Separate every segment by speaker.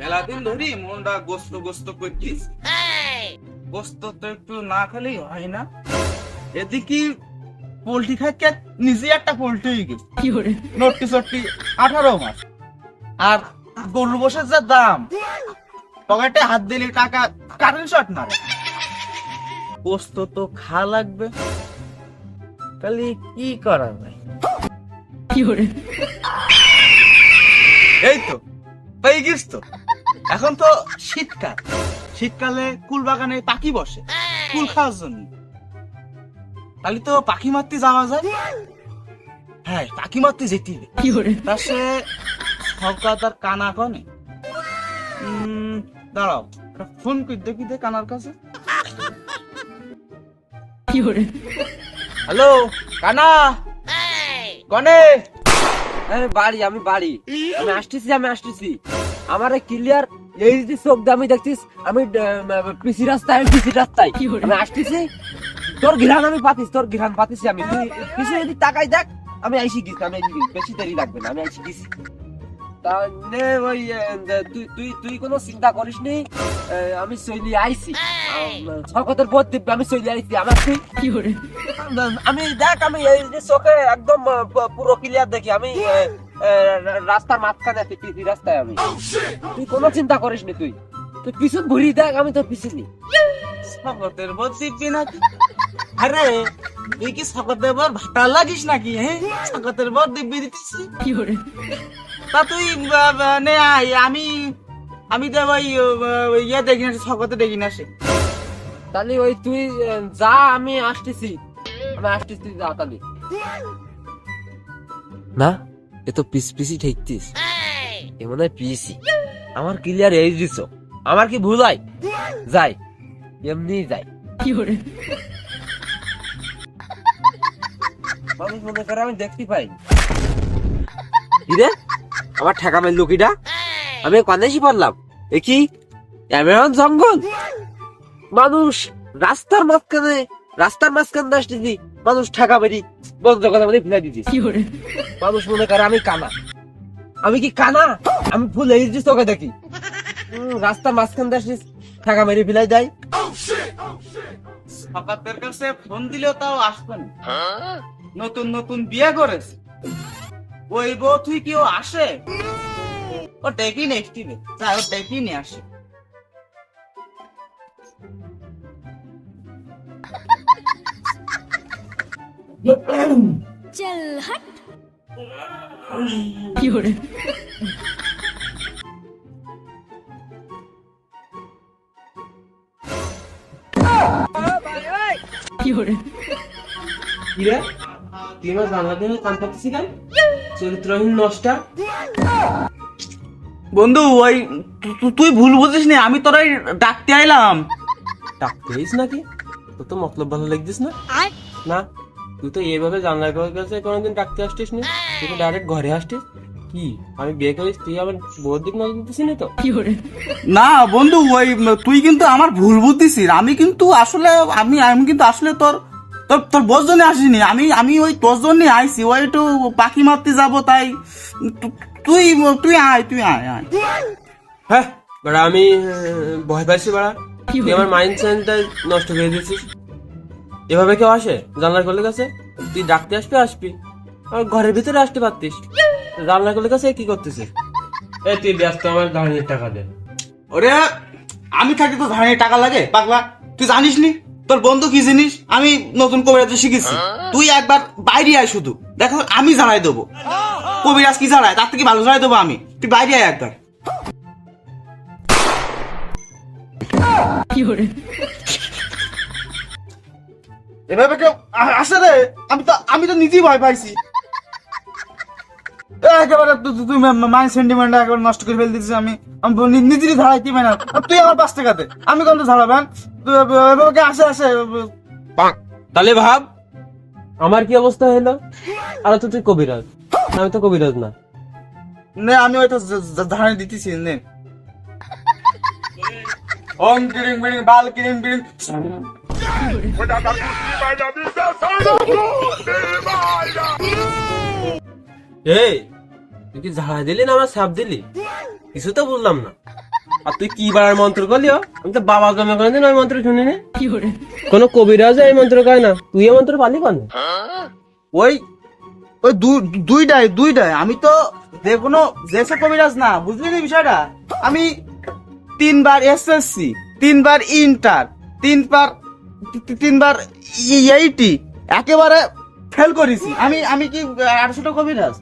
Speaker 1: মেলা দিন ধরি মনটা গোস্ত গোস্ত করছিস? গোস্ত তো একটু না খেলেই হয় না। এদিকে পোল্ট্রি খাইতে নিজে একটা পোল্ট্রি হয়ে গেছে। নটটি চটটি আঠারো মাস। আর গরুর বসের যা দাম পকেটে হাত দিলে টাকা কারেন্ট শট মারে গোস্ত তো খা লাগবে। তাহলে কি করা? যায় এই তো পেয়ে গিস তো। এখন তো শীতকাল। শীতকালে কুল বাগানে পাখি বসে কুল খাওয়ার জন্য। তাহলে তো পাখি মারতে যাওয়া যায়। হ্যাঁ পাখি মারতে যেতে হবে। তা সে সবকা তার কানা কনে। উম, দাঁড়াও ফোন করে দেখি দে কানার কাছে। হ্যালো কানা। কনে
Speaker 2: আমি বাড়ি আমি বাড়ি। আমি আসতেছি আমি আসতেছি। আমার ক্লিয়ার এই যে চোখ আমি দেখছিস আমি পিসি রাস্তায় আমি পিসি রাস্তায়। আমি আসতেছি তোর ঘিরান আমি পাতিস তোর ঘিরান পাতিছি আমি। তুই পিছনে যদি তাকাই দেখ আমি আইসি গেছি আমি আইসি বেশি দেরি লাগবে না আমি আইসি গেছি তাহলে ওই তুই তুই তুই কোনো চিন্তা করিস নি আমি চলি আইছি শকতের বোধ দিবি আমি চলি আইছি আমার তুই। আমি দেখ আমি এই যে চোখে একদম পুরো ক্লিয়ার দেখি। আমি রাস্তার মাঝখানে আছি পিসি রাস্তায় আমি। তুই কোনো চিন্তা করিস নি তুই। তুই পিছন ঘুরি দেখ আমি তোর পিছনে
Speaker 1: বর দিবি নাকি আরে তুই কি শকতের বর ভাটা লাগিস নাকি হ্যাঁ শকতের বর দিব্যি দিতেছি। তা তুই আহ, আহ, নে আমি আমি তো ওই ইয়ে দেখি না শকতে দেখি না সে।
Speaker 2: তাহলে ওই তুই যা আমি আসতেছি। আমি তাহলে না এ তো পিস পিসি ঠেকতিস এ মনে হয় পিসি। আমার ক্লিয়ার এই দিছ। আমার কি ভুল হয়? যাই এমনি যাই। মানুষ মনে করে আমি দেখতে পাই। কিরে আমার ঠেকা মেল লুকিটা? আমি কানেসি পারলাম এ কি? এমন জঙ্গল? মানুষ রাস্তার মাঝখানে রাস্তার মাঝখানে আসতেছি। মানুষ ঠেকা বেরি বন্ধ কথা বলে ফেলে দিতিস মানুষ মনে করে আমি কানা। আমি কি কানা? আমি ফুল এই যে চোখে দেখি। উম, রাস্তার মাঝখান দিয়ে ঠেকা মেরে ফেলাই দেয়।
Speaker 1: শকতের কাছে ফোন দিলেও তাও আসবে না। নতুন নতুন বিয়ে করেছে। ওই বউ তুই কেউ আসে? ও ডেকে নে একটি তাই ও ডেকে নিয়ে আসে।
Speaker 2: চল হট কি
Speaker 1: বন্ধু ওই তুই ভুল বুঝিস নি আমি তোরাই ডাকতে আইলাম।
Speaker 2: ডাকতে আইস নাকি? তো তো মতলব ভালো লাগছিস না। না? তুই তো এইভাবে জানলার কাছে কোনোদিন ডাকতে আসতিস না? তুই তো ডাইরেক্ট ঘরে আসতিস? কি? আমি বিয়ে করিস তুই আমার বউর দিক নজর দিতেছি না তো?
Speaker 1: না বন্ধু ওই তুই কিন্তু আমার ভুল বুঝতেছিস আমি কিন্তু আসলে আমি আমি কিন্তু আসলে তোর তোর তোর জন্য আসিনি। আমি আমি ওই তোর জন্য আইছি। ওই একটু পাখি মারতে যাব তাই তুই তুই আয় তুই আয় আয়।
Speaker 2: হ্যাঁ বাড়া আমি ভয় পাইছি বাড়া। তুই আমার মাইন্ড সেন্সটা নষ্ট করে দিয়েছিস। এভাবে কেউ আসে? জানলার কলের কাছে? তুই ডাকতে আসবি আসবি। আমার ঘরের ভিতরে আসতে পারতিস। জানলার কলের কাছে কি করতেছিস এই তুই ব্যস্ত আমার দাঁড়িয়ে টাকা দে।
Speaker 1: ওরে আমি থাকি তো ধানের টাকা লাগে পাগলা। তুই জানিস নি? তোর বন্ধু কি জিনিস? আমি নতুন কবিরাজ শিখেছি। তুই একবার বাইরে আয় শুধু। দেখো আমি জানাই দেবো। কবিরাজ কি জানায়? তার থেকে ভালো জানাই দেবো আমি। তুই বাইরে আয় একবার। এভাবে কেউ আসে রে? আমি তো আমি তো নিজেই ভয় পাইছি। একেবারে তুই সেন্টিমেন্ট একেবারে নষ্ট করে ফেল দিচ্ছিস আমি আমি নিজেরই ধারাইতে পারি না তুই আমার পাঁচ টাকাতে আমি কোন ধারাবেন এভাবে আসে আসে
Speaker 2: তাহলে ভাব আমার কি অবস্থা হলো? আর তো তুই কবিরাজ। আমি তো কবিরাজ না।
Speaker 1: নে আমি হয়তো ধারাই দিতেছি নে। ওম কিরিং বিরিং বাল কিরিং বিরিং।
Speaker 2: এই তুই কি ঝাড়া দিলি না আমার সাপ দিলি? কিছু তো বললাম না। আর তুই কি বাড়ার মন্ত্র করলিও আমি তো বাবা কোনোদিন ওই মন্ত্র শুনিনি। কোনো কবিরাজ এই মন্ত্র কয় না। তুই এই মন্ত্র পালি কেন
Speaker 1: ওই ওই দুইটাই দুইটাই। আমি তো যে কোনো জেসে কবিরাজ না বুঝলি না বিষয়টা? আমি তিনবার এসএসসি তিনবার ইন্টার তিনবার তিনবার এইটি একেবারে ফেল করেছি। আমি আমি কি আটশোটা কবিরাজ?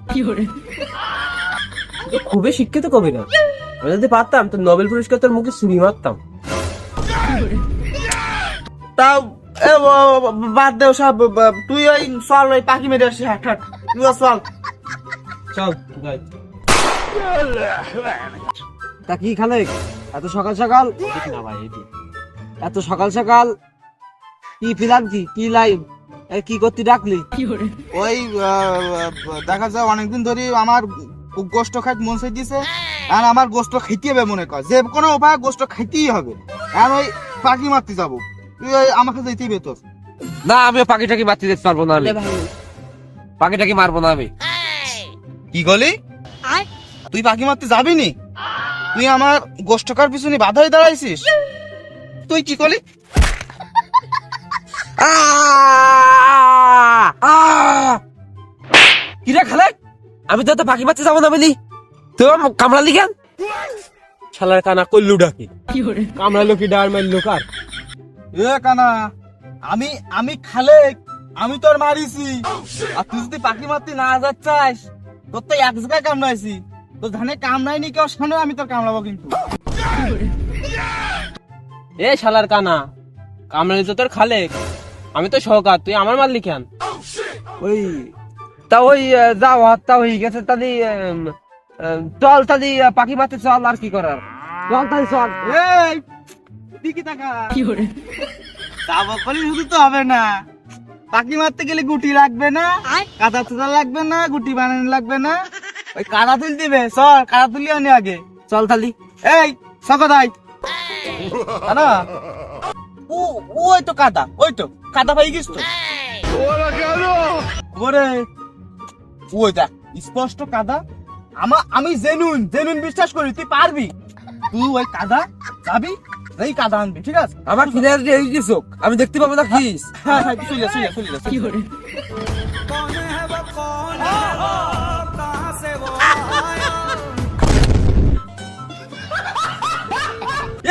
Speaker 2: তুই খুবই শিক্ষিত কবিরাজ। আমি যদি পারতাম তো নোবেল পুরস্কার তোর মুখে ছুরি মারতাম।
Speaker 1: ব- বাদ দেও সব তুই ওই চল ওই পাখি মেরে আসি হাট হাট। তুই চল।
Speaker 2: চল তা কি খালে? এত সকাল সকাল? না ভাই এত সকাল সকাল? কি প্ল্যান কি? কি লাইন কি করতে ডাকলি?
Speaker 1: ওই দেখা যায় অনেকদিন ধরে আমার গোস্ত খাইতে মন চাই দিছে আর আমার গোস্ত খাইতে হবে মনে কর। যে কোনো উপায় গোস্ত খাইতেই হবে। আর ওই পাখি মারতে যাব। তুই ওই আমাকে যেতেই হবে তোর।
Speaker 2: না আমি পাখিটাকে মারতে যেতে পারব না আমি। পাখিটাকে মারবো না আমি।
Speaker 1: কি গলি তুই পাখি মারতে যাবি নি? তুই আমার গোষ্ঠকার পিছনে বাধা হয়ে দাঁড়াইছিস। তুই কি করলি?
Speaker 2: কিরে খালে? আমি তো তো পাখি মারতে যাব না বলি। আমার কামড়ালি কেন? শালার কানা কল্লু ডাকি। কামড়ালো কি ডার মারলো কার?
Speaker 1: এ কানা আমি আমি খালে আমি তোর মারিছি। আর তুই যদি পাখি মারতে না যাচ্ছাস তোর তো এক জায়গায় কামড়াইছি। তোর ধানে কামড়াইনি কেউ শোনো আমি তোর কামড়াবো কিন্তু।
Speaker 2: এ শালার কানা কামড়ালি তো তোর খালে। আমি তো সহকার তুই আমার মারলি কেন ওই তা ওই যাও হাতটা হয়ে গেছে তাহলে চল তাহলে পাখি মারতে চল আর কি করার? চল তাহলে চল।
Speaker 1: এই দিকে টাকা যাব করলে শুধু তো হবে না। পাখি মারতে গেলে গুটি লাগবে না কাদা তুলা লাগবে না গুটি বানানো লাগবে না। ওই কাদা তুল দিবে চল কাদা তুলি আনি আগে।
Speaker 2: চল তাহলে।
Speaker 1: এই সকদাই না ও ওই তো কাদা ওই তো কাদা পাই গেছ তো। ওরে ওই দেখ স্পষ্ট কাদা। আমা আমি জেনুন জেনুন বিশ্বাস করি তুই পারবি। তুই ওই কাদা যাবি এই কাদা আনবি ঠিক আছে?
Speaker 2: আমার ফিরে এই আমি দেখতে পাবো না
Speaker 1: হ্যাঁ হ্যাঁ তুই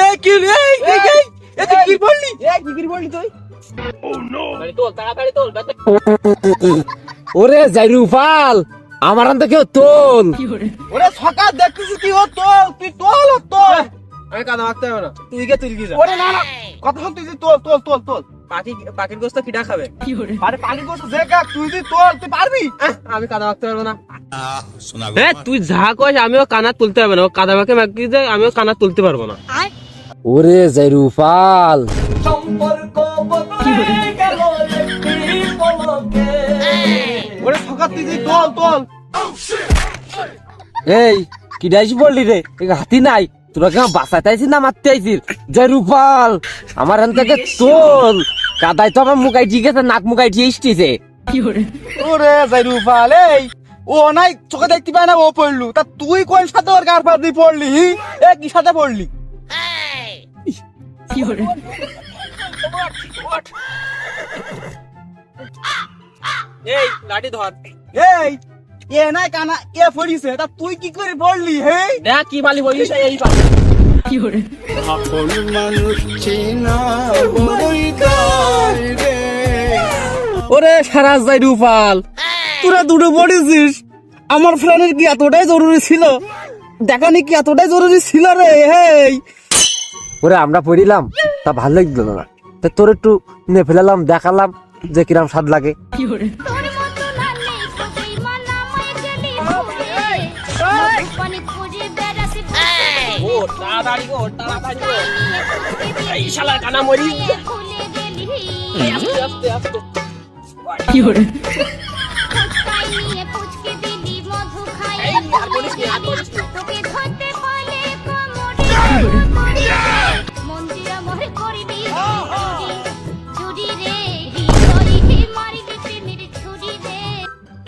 Speaker 1: এই কি এই এই। এ তুই কি বললি?
Speaker 2: এই কি কি বললি তুই? গাড়ি তোল তাড়াতাড়ি তোল ওরে জাইরুফাল আমার আনতে কেউ তোল।
Speaker 1: ওরে সকাল দেখতেছিস কি ও তোল তুই তোল ও তোল।
Speaker 2: আমি কাদা মারতে হবে না তুই কে তুই যা।
Speaker 1: ওরে না না কথা শুন তুই যে তোল তোল তোল তোল?
Speaker 2: পাখি পাখির গোস্ত কিডা খাবে?
Speaker 1: আরে পানি করছিস যে তুই যে তোল তুই পারবি?
Speaker 2: আমি কাদা মারতে পারব না। এ তুই যা কইস আমিও কানা তুলতে হবে না। কাদা মাকে মাকি যায় আমিও কানা তুলতে পারব না। ওরে জাইরুফাল
Speaker 1: ওরে সকাল তুই যে তোল তোল।
Speaker 2: এই কি ডাইছি বললি রে? হাতি নাই। তোরা কেমন বাঁচাতে আইছিস না মারতে আইছিস? জয় রূপাল আমার হান থেকে তোল। কাদাই তো আমার মুখাই ঠিক আছে নাক মুখাই ঠিক এসটিছে
Speaker 1: ওরে এই ও নাই চোখে দেখতে পায় না ও পড়লু। তা তুই কোন সাথে ওর গার পড়লি এ কি সাথে পড়লি?
Speaker 2: এই লাঠি ধর।
Speaker 1: এই এ নাই কানা এ পড়িছে তা তুই কি করে পড়লি হে
Speaker 2: না কি মালি বলিস এই পালি
Speaker 1: ওরে সারা যাই রুপাল তোরা দুটো পড়েছিস আমার ফ্রেন্ডের কি এতটাই জরুরি ছিল? দেখানি কি এতটাই জরুরি ছিল রে হেই?
Speaker 2: ওরে আমরা পড়িলাম তা ভালো লাগল না। তা তোর একটু নে ফেলালাম দেখালাম যে কিরাম স্বাদ লাগে।
Speaker 3: তোর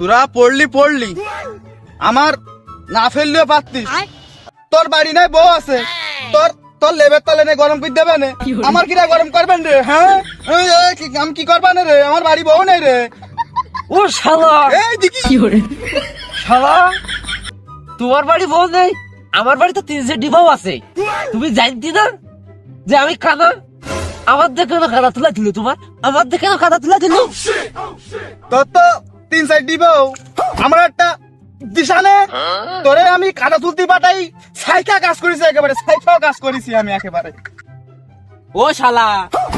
Speaker 1: তোরা পড়লি পড়লি। আমার না ফেললেও পারতিস। তোর বাড়ি নাই বউ আছে। তোর তোর লেবের তলে নে গরম করে দেবে নে। আমার কিরা গরম করবেন রে হ্যাঁ? এই, এই, কি- আমি কি করবা রে? আমার বাড়ি বউ নেই রে।
Speaker 2: ও শালা।
Speaker 1: এই দিকি
Speaker 2: শালা। তোমার বাড়ি বউ নেই? আমার বাড়ি তো তিন চারটি বউ আছে। তুমি জানতি না যে আমি কানা? আমার দেখে কাদা তুলা দিল তোমার। আমার দেখে কাদা তুলা দিল।
Speaker 1: তোর তো তিন সাইড দিব। আমার একটা দিশানে। তোরে আমি কাটা তুলতে পাঠাই। সাইকা কাজ করেছি একেবারে সাইকাও কাজ করেছি আমি একেবারে।
Speaker 4: ও শালা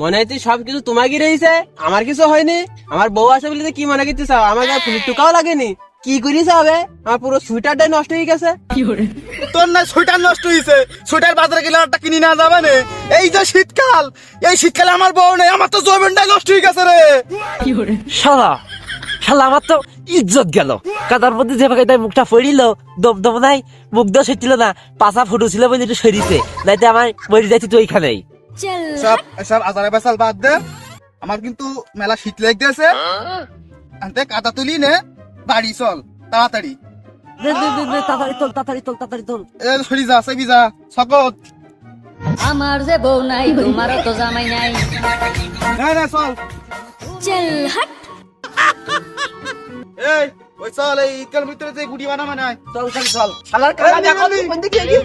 Speaker 4: মনে হয় তুই সব কিছু তোমাকে রয়েছে আমার কিছু হয়নি। আমার বউ আছে বলে কি মনে করতে চাও? আমার গায়ে ফুলের টুকাও লাগেনি। কি করিস হবে? আমার পুরো সুইটারটাই নষ্ট হয়ে গেছে।
Speaker 1: তোর না সোয়েটার নষ্ট হয়েছে সোয়েটার বাজারে গেলে একটা কিনে না যাবে না। এই যে শীতকাল এই শীতকালে আমার বউ নেই আমার তো জৈবনটাই নষ্ট হয়ে গেছে রে।
Speaker 2: শালা শালা আমার তো ইজ্জত গেল। কাদার মধ্যে যে ভাগে তাই মুখটা ফড়িল দম দম নাই মুখ দিয়ে সেটিল না পাশা ফুটো ছিল বলে একটু সরিছে নাইতে আমার মরি যাইতি তো ওইখানেই
Speaker 1: সব সব আজারে বেসাল বাদ দে। আমার কিন্তু মেলা শীত লেগেছে আনতে কাটা তুলি নে বাড়ি চল তাড়াতাড়ি।
Speaker 2: দে, দে, দে, দে, তাড়াতাড়ি তোল তাড়াতাড়ি তোল তাড়াতাড়ি তোল।
Speaker 1: এ সরি যা সেবি যা সকত
Speaker 5: আমার যে বউ নাই তোমারও তো জামাই নাই।
Speaker 1: না না চল।
Speaker 5: চল হাট।
Speaker 1: এই ওই চল এই ঈদকাল ভিতরে যে গুটি বানাবে না
Speaker 2: চল চল চল। শালার
Speaker 1: এই,
Speaker 2: দেখো
Speaker 1: নিয়ে
Speaker 2: কোন দিকে এগিয়ে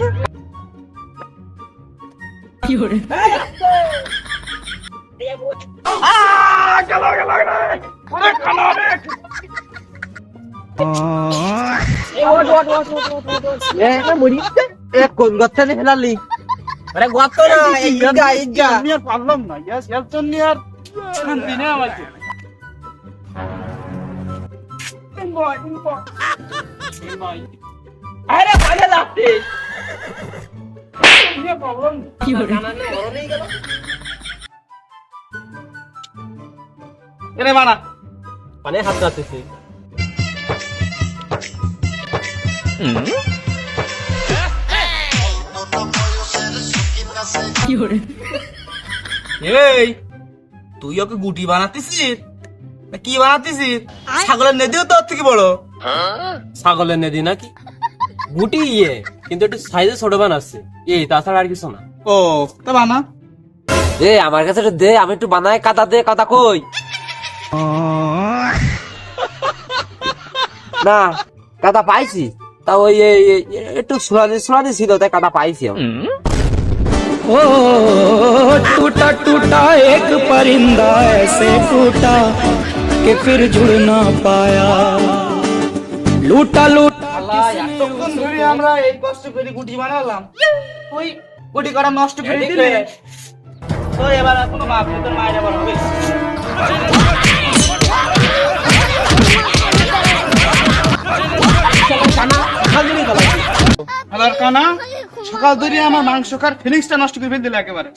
Speaker 2: এ কোন গর্তে ফেলালি?
Speaker 4: আরে গত না এই ইগা ইগা
Speaker 1: আমি আর পারলাম না ইয়াস ইয়ার জন্য আর শান্তি নেই আমাকে
Speaker 4: আরে পালে লাগতে
Speaker 1: এনে বানা
Speaker 4: মানে হাত রাখতেছি
Speaker 1: এই তুই ওকে গুটি বানাতেছিস? কি বানাতিছি ছাগলের নেদিও তো থেকে বড়।
Speaker 4: ছাগলের নেদি নাকি? গুটি ইয়ে কিন্তু একটু সাইজে ছোট বানাচ্ছে। এই তাছাড়া আর কিছু না।
Speaker 1: ও তো বানা।
Speaker 2: এ আমার কাছে একটু দে আমি একটু বানাই কাদা দে কথা কই? না কাদা পাইছি। তা ওই একটু সুরানি সুরানি ছিল তাই কাদা পাইছি ও
Speaker 6: টুটা টুটা এক পরিন্দা এসে টুটা। कि फिर जुड़ ना पाया लूटा लूटा
Speaker 1: এতক্ষণ ধরে আমরা এই কষ্ট করে গুটি বানালাম ওই গুটি করা নষ্ট করে দিলে তো এবার আর কোনো মাপ নেই, তোর মায়ের আবার হবে হালার কানা সকাল ধরে আমার মাংস খার ফিলিংসটা নষ্ট করে ফেল দিলে একেবারে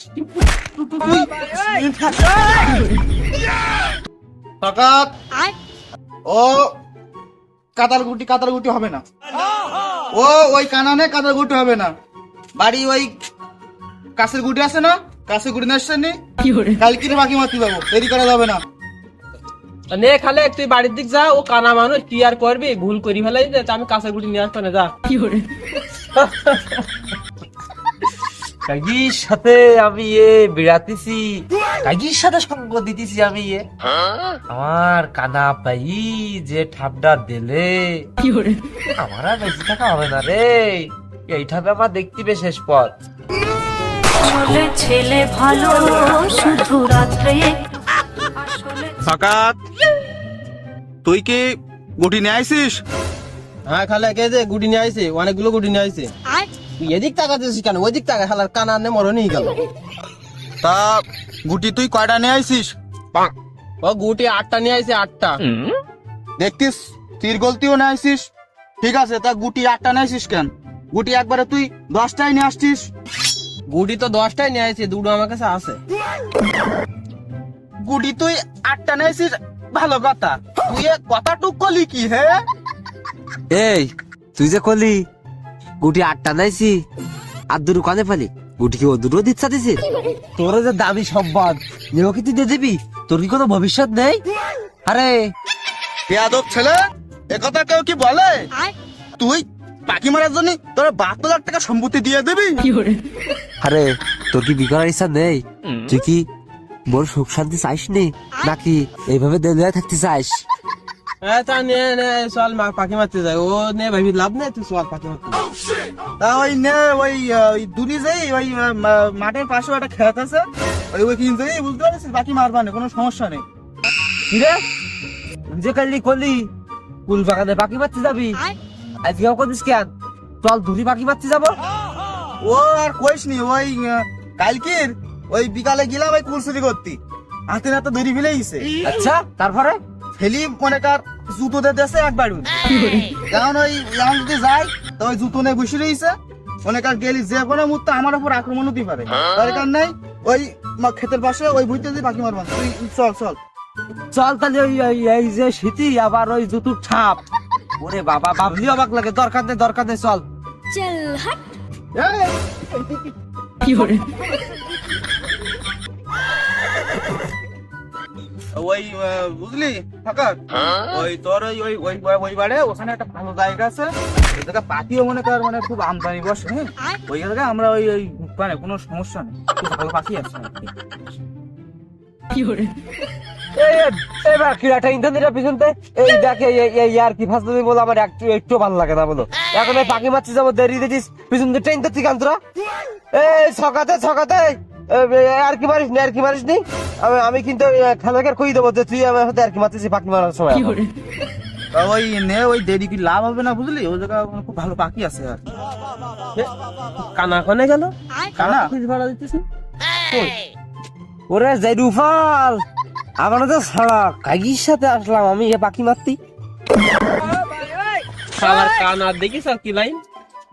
Speaker 1: হঠাৎ ও কাতার গুটি কাতার গুটি হবে না। ও ওই কানানে কাতার গুটি হবে না। বাড়ি ওই কাছের গুটি আছে না? কাছের গুটি না? আসছেন কালকে বাকি মাতি পাবো দেরি করা যাবে না।
Speaker 4: নে খালে তুই বাড়ির দিক যা ও কানা মানুষ কি আর করবি? ভুল করি ফেলাই যে আমি কাঁচের গুটি নিয়ে আসতো না যা
Speaker 2: কাগির সাথে আমি এ বেড়াতেছি। কাগির সাথে সঙ্গ দিতেছি আমি এ। আমার কানা পাই যে ঠান্ডা দিলে। আমার আর বেশি টাকা হবে না রে। এইভাবে আমার দেখতে বেশ শেষ পথ।
Speaker 7: ছেলে ভালো শুধু রাত্রে।
Speaker 1: তুই কি গুটি নিয়ে আইসিস?
Speaker 4: হ্যাঁ খালে কে যে গুটি নিয়ে আইছে? অনেকগুলো গুটি নিয়ে আইছে। তুই এদিক তাকাতেছিস কেন? ওই দিক তাকা খালার কানা নে মরণই গেল।
Speaker 1: তা গুটি তুই কয়টা নিয়ে আইসিস
Speaker 4: ও গুটি আটটা নিয়ে আইছে আটটা।
Speaker 1: দেখতিস তীর গলতিও নিয়ে আইসিস ঠিক আছে তা গুটি আটটা নিয়ে আইসিস কেন? গুটি একবারে তুই দশটাই নিয়ে আসছিস।
Speaker 4: গুটি তো দশটাই নিয়ে আইছে দুটো আমার কাছে আছে।
Speaker 1: গুটি তুই আটটা নিয়ে আইসিস ভালো কথা। তুই এ কথা টুক করলি কি হে?
Speaker 2: এই তুই যে কলি গুটি আটটা নাইছি আর দুটো কানে পালি গুটি কি ও দুটো দিচ্ছা দিছি। তোর যে দামি সম্পদ নেও কি তুই দিয়ে দিবি? তোর কি কোনো ভবিষ্যৎ নেই? আরে
Speaker 1: বেয়াদব ছেলে একথা কেউ কি বলে? তুই পাখি মারার জন্য তোর বাহাত্তর লাখ টাকা সম্পত্তি দিয়ে দিবি?
Speaker 2: আরে তোর কি বিয়ে ইচ্ছা নেই? তুই কি বড় সুখ শান্তি চাইস নি? নাকি এইভাবে দেলিয়া থাকতে চাইস?
Speaker 4: হ্যাঁ তা নে নে চল মা পাখি মারতে যাই। ও নে ভাবি লাভ নেই তুই চল পাখি মারতে।
Speaker 1: তা ওই নে ওই আহ, যাই ওই মাঠের পাশে একটা খেত আছে। ওই ওই কিনতে যাই বুঝতে পারছিস? বাকি মারবা না কোনো সমস্যা নেই।
Speaker 2: কিরে যে কালি করলি কুল বাগানে পাখি মারতে যাবি? কেন চল দূরি পাখি মারতে যাব।
Speaker 1: ও আর কইস নি ওই কালকের ওই বিকালে গেলাম ওই কুলসুরি করতি। হাতে নাতে ধরি ফেলে গেছে
Speaker 2: আচ্ছা তারপরে?
Speaker 1: ফেলি মনে কার জুতো দিয়ে দেশে একবার কারণ ওই এখন যদি যাই তো ওই জুতো নিয়ে বসে রয়েছে। মনে কার গেলি যে কোনো মুহূর্তে আমার উপর আক্রমণ হতে পারে। দরকার নাই ওই মা- ক্ষেতের পাশে ওই ভুইতে দিয়ে পাখি মারবা তুই চল চল।
Speaker 2: চল তাহলে ওই এই যে স্মৃতি আবার ওই জুতুর ছাপ। ওরে বাবা বাবলি অবাক লাগে। দরকার নেই দরকার নেই চল।
Speaker 3: চল হট।
Speaker 1: ওই বুঝলি ফাঁকা? ওই তোর ওই ওই ওই ওই- বাড়ে ওখানে একটা ভালো জায়গা আছে। পাখিও মনে কর মানে খুব আমদানি বসে হ্যাঁ? ওই জায়গায় আমরা ওই ওই মানে কোনো সমস্যা নেই। খুব ভালো পাখি আছে কি।
Speaker 2: এবার ইন্টারনেটের পিছনতে এই দেখে এই এই আর কি ফার্স্ট বলো আমার একটু একটু ভালো লাগে না বলো। এখন এই পাখি মারতে যাব দেরি দিছিস। পিছন দিয়ে ট্রেন তো ঠিক আন্তরা এই সকাতে সকাতে আর কি মারিস নি আর কি মারিস নি? আমি আমি কিন্তু খেলাকে কই দেবো? যে তুই আমার সাথে আর কি মারতেছিস পাখি মারার সময়।
Speaker 1: ওই নে ওই দেরি কি লাভ হবে না বুঝলি? ওই জায়গা খুব ভালো পাখি আছে আর
Speaker 4: কানা কনে গেল?
Speaker 1: কানা?
Speaker 4: খুঁজ ভাড়া দিতেছি?
Speaker 2: ওরে যাই রুফাল আমার তো সারা কাগির সাথে আসলাম আমি এ পাখি মারতি।
Speaker 4: শালার কানা দেখিস আর কি লাইন?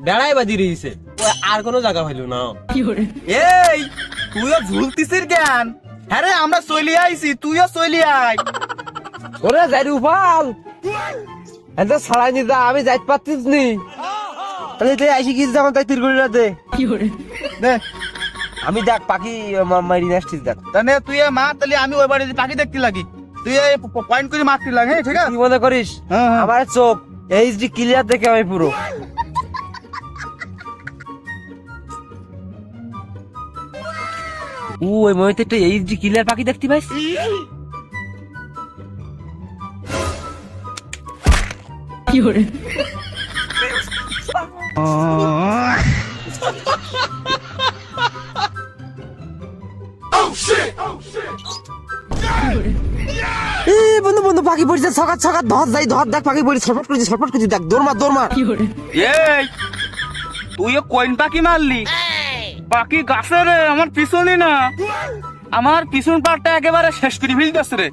Speaker 4: বেড়াই বাজি রয়েছে আর কোনো জায়গা হইল না।
Speaker 1: এই তুইও ঝুলতিসির জ্ঞান। হ্যাঁ রে আমরা চলি আইছি তুইও চলি আই
Speaker 2: ওরে যাই রুফাল এত ছাড়াই নি যা আমি যাইতে পারতিস নি। তাহলে তুই আইসি গিয়ে যেমন তাই তিরগুড়ি দে।
Speaker 1: দে।
Speaker 2: আমি দেখ পাখি মারি নিয়ে দেখ।
Speaker 1: তাহলে তুই এ মা তাহলে আমি ওই বাড়ি পাখি দেখতে লাগি। তুই এই পয়েন্ট করে মারতে লাগে হ্যাঁ ঠিক আছে?
Speaker 2: কি মনে করিস?
Speaker 1: হ্যাঁ, হ্যাঁ।
Speaker 2: আমার চোখ এইচডি ক্লিয়ার দেখে আমি পুরো। ও ওই মহিতে একটা এইচডি ক্লিয়ার পাখি দেখতে পাইস? এ বন্ধু বন্ধু পাখি পড়ছে সকাত সকাত ধর যাই ধর দেখ পাখি পড়ছে ছটফট করছি ছটফট করছি দেখ দৌড় মার দৌড় মার।
Speaker 1: এই তুই কোয়েন পাখি মারলি? পাখি গাছে রে আমার পিছনে না। আমার পিছন পাটটা একেবারে শেষ করে ফেলতেছে রে।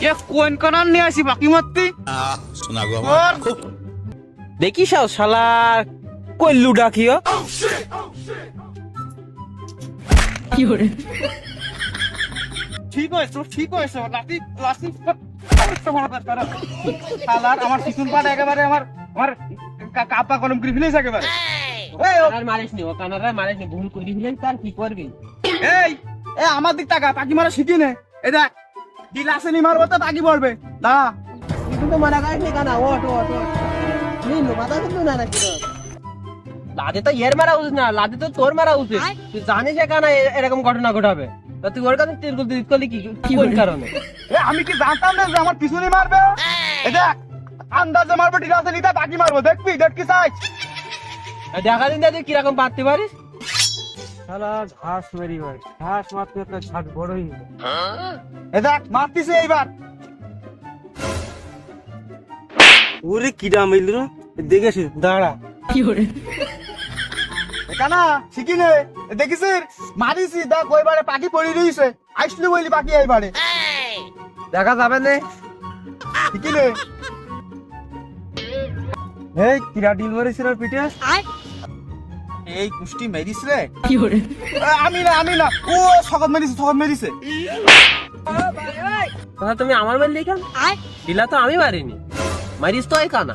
Speaker 1: এ কোয়েন কানার নিয়ে আসি পাখি মারতি? ওর।
Speaker 4: দেখিস আও শালার কল্লু ডাকিও
Speaker 1: ঠিক হয়েছে ঠিক হয়েছে লাঠি লাঠি শালার আমার পিছন পাট একেবারে আমার আমার কাপা কলম করে ফেলেছে একেবারে। এই, ও-
Speaker 4: কানার মারিস নি ও কানার মারিস নি ভুল করি ফেলেন তার কি করবি?
Speaker 1: এই এ আমার দিক টাকা পাখি মারা শিখি নে। এই দেখ গিলাসে নি মারবো তো পাখি পড়বে না
Speaker 4: তুই কিন্তু মারা গাইস নি কানা ওট ওট ওট নিন মাথা কিন্তু না নাকি লাদে তো এর মারা উচিত না লাদে তো তোর মারা উচিত। তুই জানিস যে কানা এরকম ঘটনা ঘটাবে। তা তুই ওর কাছে তিরগুল দিত করলি কি কারণে?
Speaker 1: এ আমি কি জানতাম না যে আমার পিছনে মারবে? এ দেখ আন্দাজে মারবে গিলাসে নিতে পাখি মারবো দেখবি দেখ কি চাই।
Speaker 4: দেখা দিন তুই কীরকম পারতে পারিস
Speaker 2: শালা ঘাস মেরি ভাই। ঘাস মারতে তো ছাট বড়ই
Speaker 1: এ দেখ মারতিছে এইবার।
Speaker 2: ওরে কিডা মিল রে? দেখেছি দাঁড়া।
Speaker 1: এখানা শিখি নে। এ দেখিছিস মারিছি। দেখ ওইবারে পাখি পড়ি রইছে। আইসলি বলি পাখি এইবারে।
Speaker 2: দেখা যাবে না।
Speaker 1: শিখি নে।
Speaker 2: এই কিরা ডিল মেরেছিল পিঠে?
Speaker 1: এই কুষ্টি মেরিস রে আমি না আমি না। ও সকত মেরিছে সকত মেরিছে।
Speaker 4: তাহলে তুমি আমার মারলি কেন দিলা তো আমি মারিনি মারিস তো এই কানা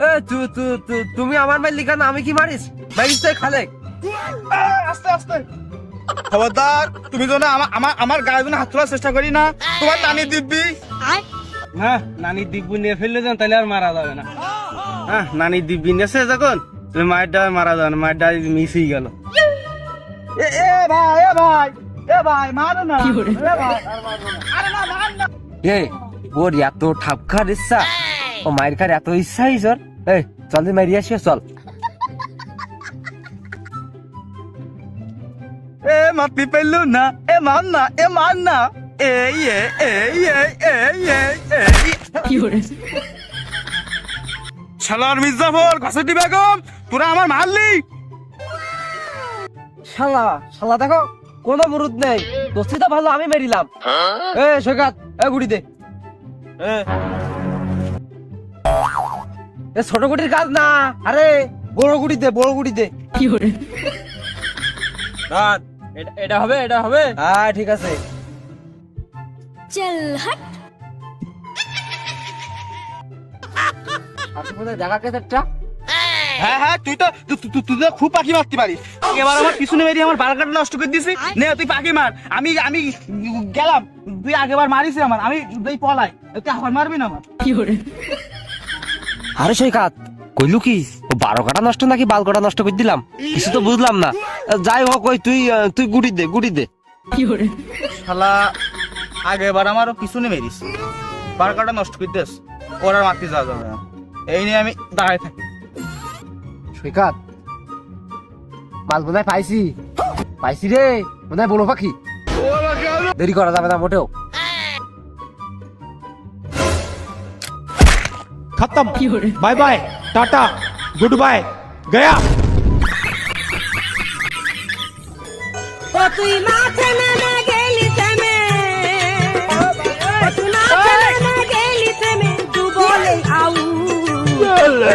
Speaker 2: এ তু তু তু তুমি আমার মাইল লিখা না আমি কি মারিস? মারিস তো
Speaker 1: খালে আস্তে আস্তে। খবরদার তুমি আমা- আমার আমার গায়ে হাত তোলার চেষ্টা করি না তোমার টানি দিব্যি।
Speaker 4: হ্যাঁ নানি দিব্যি নিয়ে ফেললে যান তাহলে আর মারা যাবে না। হ্যাঁ নানি দিব্যি নিয়েছে যখন? তাহলে মায়ের ডাল মারা যাবে না মায়ের ডাল মিস হয়ে গেল।
Speaker 1: এ এ ভাই এ ভাই এ ভাই মারো না। আরে না মার না।
Speaker 2: এ ওর এত ঠাপ ইচ্ছা ও মায়ের এত এই চল। আসিও চল
Speaker 1: এ মাতি পেলু না এ মান না এ মান না। এ এ এ এ এ এ এ শালার মির্জাফর ঘাসেটি বেগম তোরা আমার মারলি
Speaker 2: শালা শালা দেখো কোনো মুরুদ নেই। দোস্তি তো ভালো আমি মেরিলাম। এ সৈকাত এ গুড়ি দে। এ। এ ছোট গুটির কাজ না। আরে বড় গুড়ি দে বড় গুড়ি দে।
Speaker 4: এটা- এটা হবে এটা হবে?
Speaker 2: হ্যাঁ ঠিক আছে।
Speaker 3: চল হট।
Speaker 2: আপনি কোথায়? জায়গা কে একটা
Speaker 1: হ্যাঁ হ্যাঁ তুই তো তু- তু- তু- তুই তো খুব পাখি মারতে পারিস। এবার আমার পিছনে বেরিয়ে আমার বারকাটা নষ্ট করে দিছি নে তুই পাখি মার। আমি আমি গেলাম। তুই আগেবার মারিস আমার। আমি তুই পলাই তুই আবার মারবি না আমার?
Speaker 2: আরে সৈকাত কইলু কি? বারো কাটা নষ্ট নাকি বাল কাটা নষ্ট করে দিলাম? কিছু তো বুঝলাম না। যাই হোক ওই তুই তুই গুড়ি দে গুড়ি দে।
Speaker 1: কি শালা আগেবার আমারও পিছনে মেরিস বার্গারটা নষ্ট করে দিস ওর আর মারতে যাওয়া যাবে এই নিয়ে আমি দাঁড়ায় থাকি।
Speaker 2: সৈকাত মাল বোধহয় পাইছি। পাইছি রে বোধহয় বলো পাখি। দেরি করা যাবে না মোটেও।
Speaker 6: খতম। Bye bye tata good bye গয়া
Speaker 7: তুই মাথা না เลย